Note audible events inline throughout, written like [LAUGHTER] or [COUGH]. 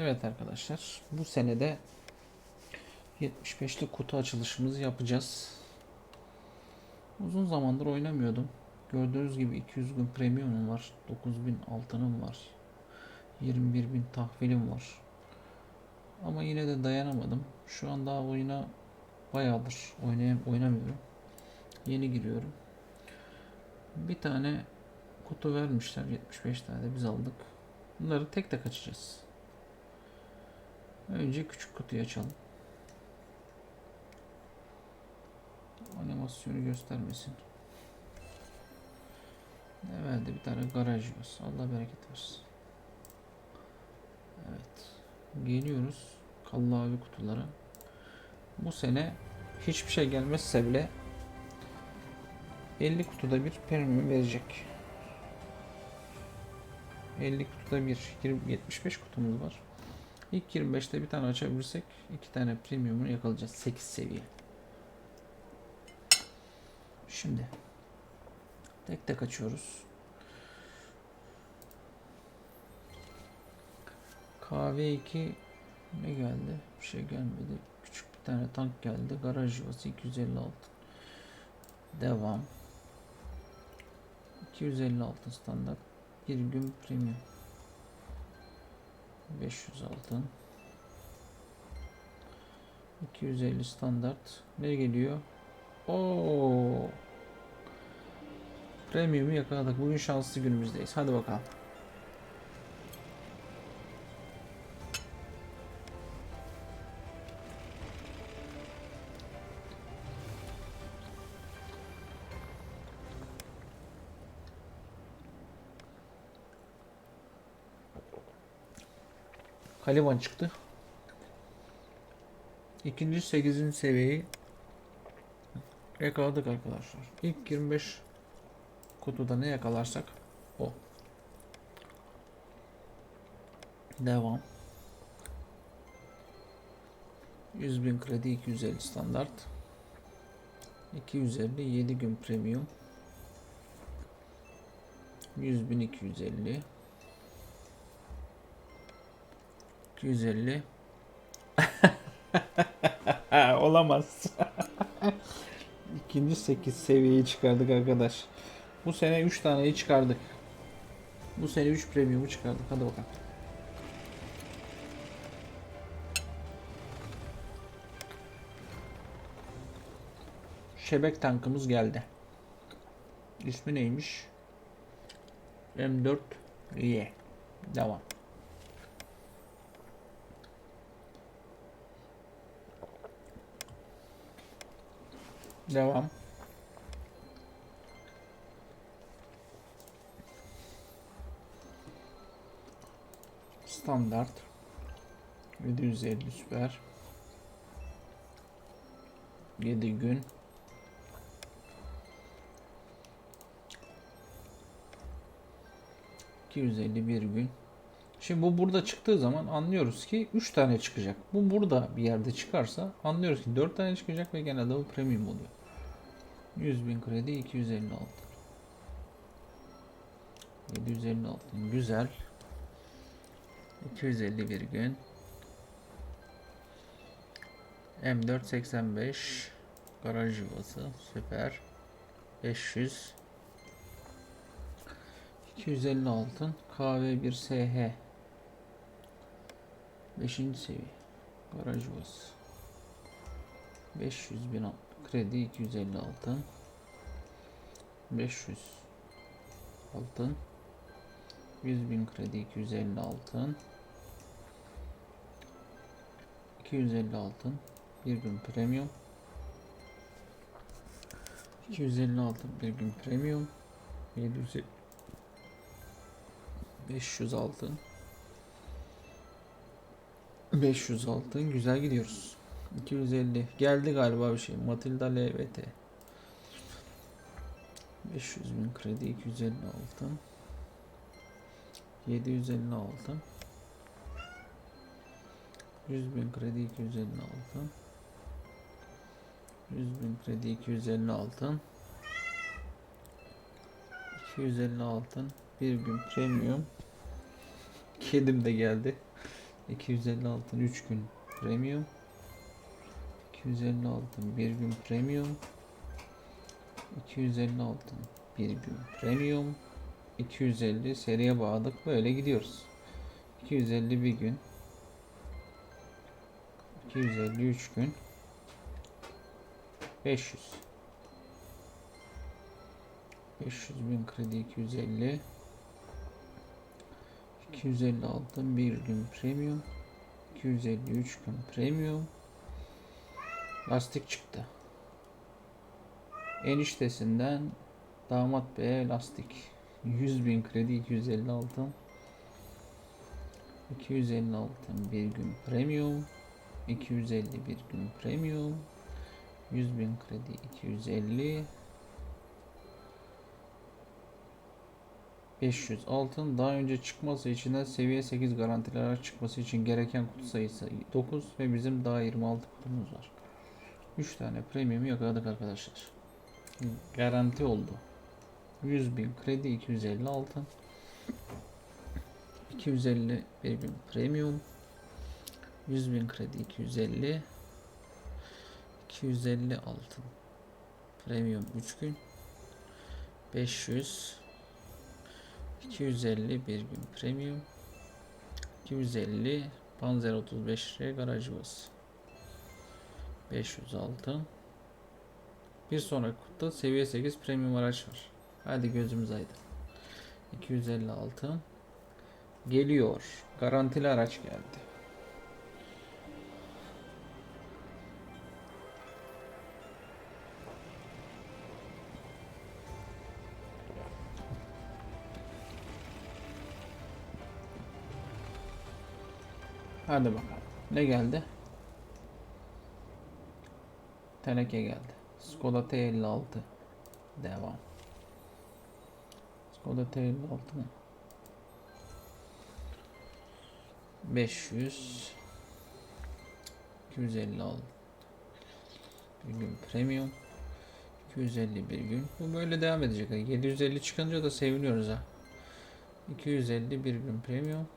Evet arkadaşlar bu senede 75'lik kutu açılışımızı yapacağız. Uzun zamandır oynamıyordum. Gördüğünüz gibi 200 gün premiumum var. 9000 altınım var. 21 bin tahvilim var. Ama yine de dayanamadım. Şu an daha oyuna bayağıdır oynayam oynamıyorum. Yeni giriyorum. Bir tane kutu vermişler. 75 tane de biz aldık. Bunları tek tek açacağız. Önce küçük kutuyu açalım. Animasyonu göstermesin. Verdi? Bir tane garaj var. Allah bereket versin. Evet. Geliyoruz. Kallavi kutulara. Bu sene hiçbir şey gelmezse bile 50 kutuda bir premium verecek. 50 kutuda bir 20, 75 kutumuz var. İlk 25'te bir tane açabilirsek iki tane premium'unu yakalayacağız. 8 seviye. Şimdi tek tek açıyoruz. Kahve 2 ne geldi? Bir şey gelmedi. Küçük bir tane tank geldi. Garaj yuvası 256. Devam. 256 standart. Bir gün premium. 500 altın. 250 standart. Ne geliyor? Oo. Premium'u yakaladık. Bugün şanslı günümüzdeyiz. Hadi bakalım. Kaliban çıktı. İkinci 8. seviyeyi yakaladık arkadaşlar. İlk 25 kutuda ne yakalarsak o. Devam. 100.000 kredi 250 standart. 250 7 gün premium. 100.000 250 250 [LAUGHS] Olamaz. İkinci 8 seviyeyi çıkardık arkadaş. Bu sene 3 taneyi çıkardık. Bu sene 3 premium'u çıkardık. Hadi bakalım. Şebek tankımız geldi. İsmi neymiş? M4 Y. Devam. Devam. Standart 750 süper 7 gün ...251 gün... Şimdi bu burada çıktığı zaman anlıyoruz ki 3 tane çıkacak. Bu burada bir yerde çıkarsa anlıyoruz ki 4 tane çıkacak ve genelde bu premium oluyor. 100.000 kredi 256. 756 güzel. 251 gün. M485 garaj yuvası süper. 500 250 altın KV1 SH 5. seviye garaj yuvası 500 bin altın. Kredi 250 altın. 500 altın. 100 bin kredi 250 altın. 250 altın. Bir gün premium. 250 altın bir gün premium. 700 500 altın. 500 altın güzel gidiyoruz. 250 geldi galiba bir şey. Matilda LVT. 500 bin kredi 250 altın. 750 altın. 100 bin kredi 250 altın. 100 bin kredi 250 altın. 250 altın. Bir gün premium. Kedim de geldi. 250 altın 3 gün premium 250 altın 1 gün premium. 250 altın 1 gün premium. 250 seriye bağladık böyle gidiyoruz. 250 bir gün. 253 gün. 500 500 bin kredi 250 250 altın bir gün premium. 253 gün premium lastik çıktı. Eniştesinden damat beye lastik. 100 bin kredi 250 altın 250 altın bir gün premium 250 bir gün premium. 100 bin kredi 250 500 altın daha önce çıkması için seviye 8 garantiler çıkması için gereken kutu sayısı 9 ve bizim daha 26 kutumuz var. 3 tane premium yakaladık arkadaşlar. Garanti oldu. 100.000 kredi 250 altın. 250 premium premium. 100.000 kredi 250. 250 altın. Premium 3 gün. 500 250 bir gün premium 250 Panzer 35 R garaj yuvası 506 bir sonraki kutta seviye 8 premium araç var. Hadi gözümüz aydın. 256 geliyor. Garantili araç geldi. Hadi bakalım. Ne geldi? Teneke geldi. Skoda T56. Devam. Skoda T56 mı? 500 256 bir gün premium 250 bir gün bu böyle devam edecek 750 çıkınca da seviniyoruz ha 250 bir gün premium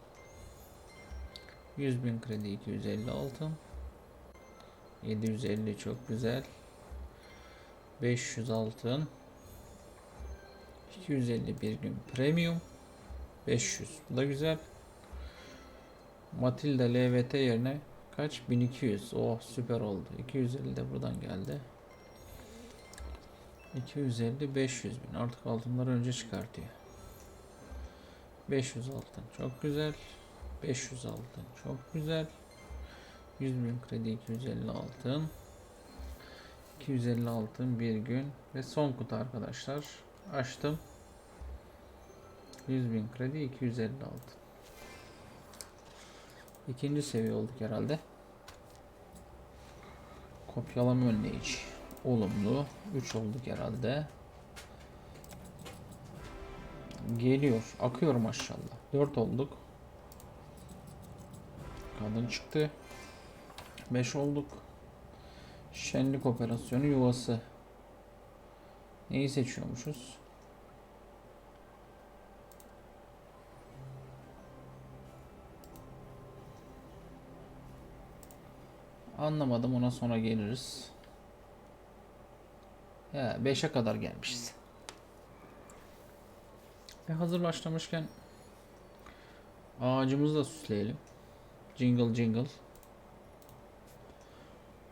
100 bin kredi 250 altın 750 çok güzel. 500 altın. 250 bir gün premium. 500 bu da güzel. Matilda LVT yerine kaç? 1200 oh süper oldu. 250 de buradan geldi. 250 500 bin. Artık altınları önce çıkartıyor. 500 altın çok güzel. 500 altın çok güzel 100 bin kredi 250 altın. 250 altın bir gün. Ve son kutu arkadaşlar. Açtım. 100 bin kredi 250 altın. İkinci seviye olduk herhalde. Kopyalama önleyici olumlu. 3 olduk herhalde. Geliyor. Akıyor maşallah. 4 olduk. Kadın çıktı. 5 olduk. Şenlik operasyonu yuvası. Neyi seçiyormuşuz? Anlamadım ona sonra geliriz. Ya 5'e kadar gelmişiz. Ve hazır başlamışken ağacımızı da süsleyelim. Jingle jingle.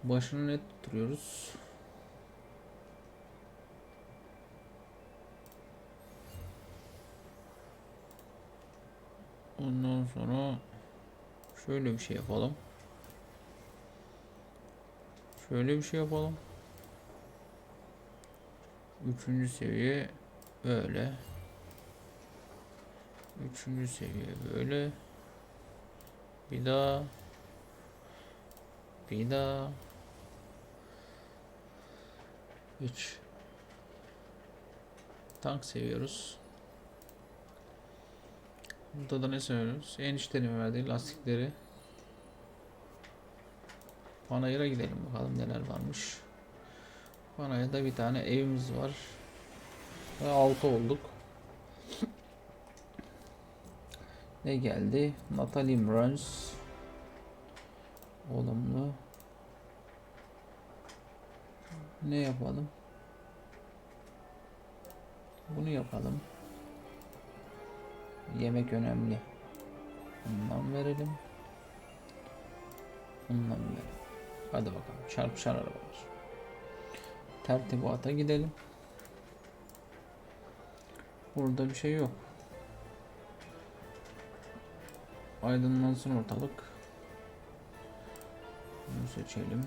Başını net tutturuyoruz. Ondan sonra şöyle bir şey yapalım. Şöyle bir şey yapalım. Üçüncü seviye böyle. Üçüncü seviye böyle. Bir daha. Bir daha. Üç. Tank seviyoruz. Burada da ne seviyoruz? Eniştenin verdiği lastikleri. Panayır'a gidelim bakalım neler varmış. Panayır'da bir tane evimiz var. Ve 6 olduk. Ne geldi? Natalie Mrons Olumlu. Ne yapalım? Bunu yapalım. Yemek önemli. Bundan verelim. Bundan verelim. Hadi bakalım. Çarpışan arabalar. Tertibata gidelim. Burada bir şey yok. Aydınlansın ortalık. Bunu seçelim.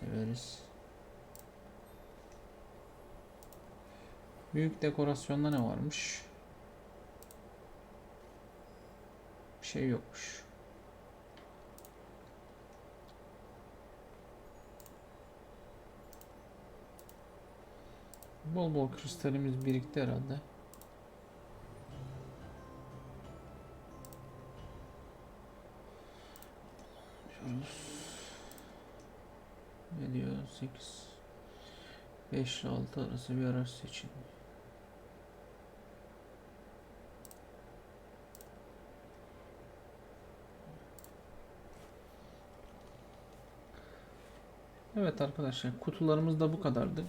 Severiz. Büyük dekorasyonda ne varmış? Bir şey yokmuş. Bol bol kristalimiz birikti herhalde. 8 5 ile 6 arası bir araç seçin. Evet arkadaşlar kutularımız da bu kadardı.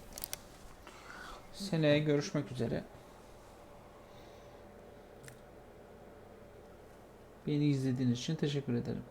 Seneye görüşmek üzere. Beni izlediğiniz için teşekkür ederim.